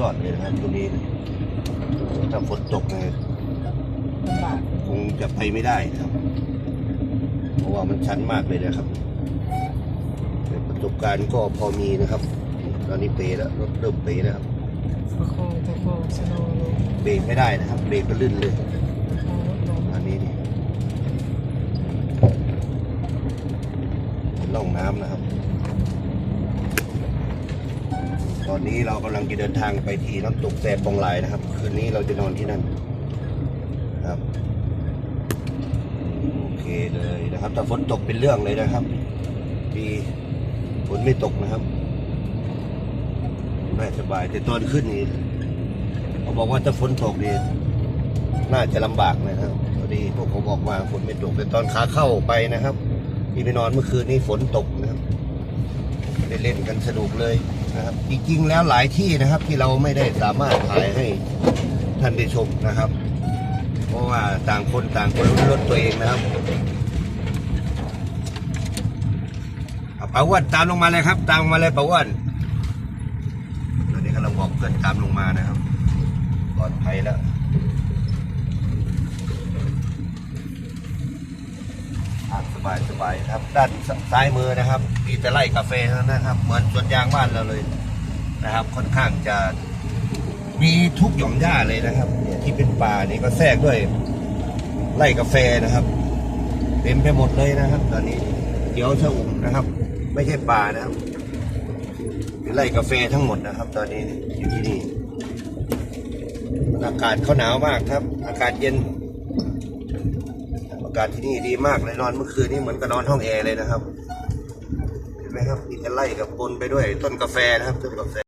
ยอดเลยนะครับตรงนี้ถ้าฝนตกเนี่ยลำบากคงจะไปไม่ได้นะครับ เพราะว่ามันชันมากเลยนะครับแต่ประสบการณ์ก็พอมีนะครับ ตอนนี้เปแล้วรถเริ่มเปแล้วครับประคองประคองสโลว์ลงเบรกไม่ได้นะครับเบรกก็ลื่นเลยประคองรถลงอันนี้นี่ล่องน้ำนะครับ ตอนนี้เรากำลังจะเดินทางไปที่น้ำตกแสบปองลายนะครับ คืนนี้เราจะนอนที่นั่นครับโอเคเลยนะครับแต่ฝนตกเป็นเรื่องเลยนะครับดีฝนไม่ตกนะครับน่าสบายแต่ตอนขึ้นนี่เขาบอกว่าถ้าฝนตกนี่น่าจะลำบากนะครับพอดีพวกผมบอกมาฝนไม่ตกแต่ตอนขาเข้าไปนะครับที่ไปนอนเมื่อคืนนี้ฝนตก ได้เล่นกันสนุกเลยนะครับจริงๆแล้วหลายที่นะครับที่เราไม่ได้สามารถถ่ายให้ท่านได้ชมนะครับ เพราะว่าต่างคนต่างคนรู้รถตัวเองนะครับเอาป๋าอ้วนตามลงมาเลยครับ ตามลงมาเลยป๋าอ้วนตอนนี้กำลังบอกเพื่อนตามลงมานะครับปลอดภัยแล้วอะส บายสบายครับ ด้านซ้ายมือนะครับมีแต่ไร่กาแฟเท่านั้นนะครับ เหมือนสวนยางบ้านเราเลยนะครับ ค่อนข้างจะมีทุกหย่อมหญ้าเลยนะครับเนี่ยที่เป็นป่านี่ก็แทรกด้วยไร่กาแฟนะครับเต็มไปหมดเลยนะครับ ตอนนี้เขียวชะอุ่มนะครับ ไม่ใช่ป่านะครับเป็นไร่กาแฟทั้งหมดนะครับ ตอนนี้อยู่ที่นี่อากาศเขาหนาวมากครับ อากาศเย็นากาศที่นี่ดีมากเลยนอนเมื่อคืนนี้เหมือนกับนอนห้องแอร์เลยนะครับ เห็นไหมครับมีแต่ไล่กับปนไปด้วยต้นกาแฟนะครับต้นกาแฟ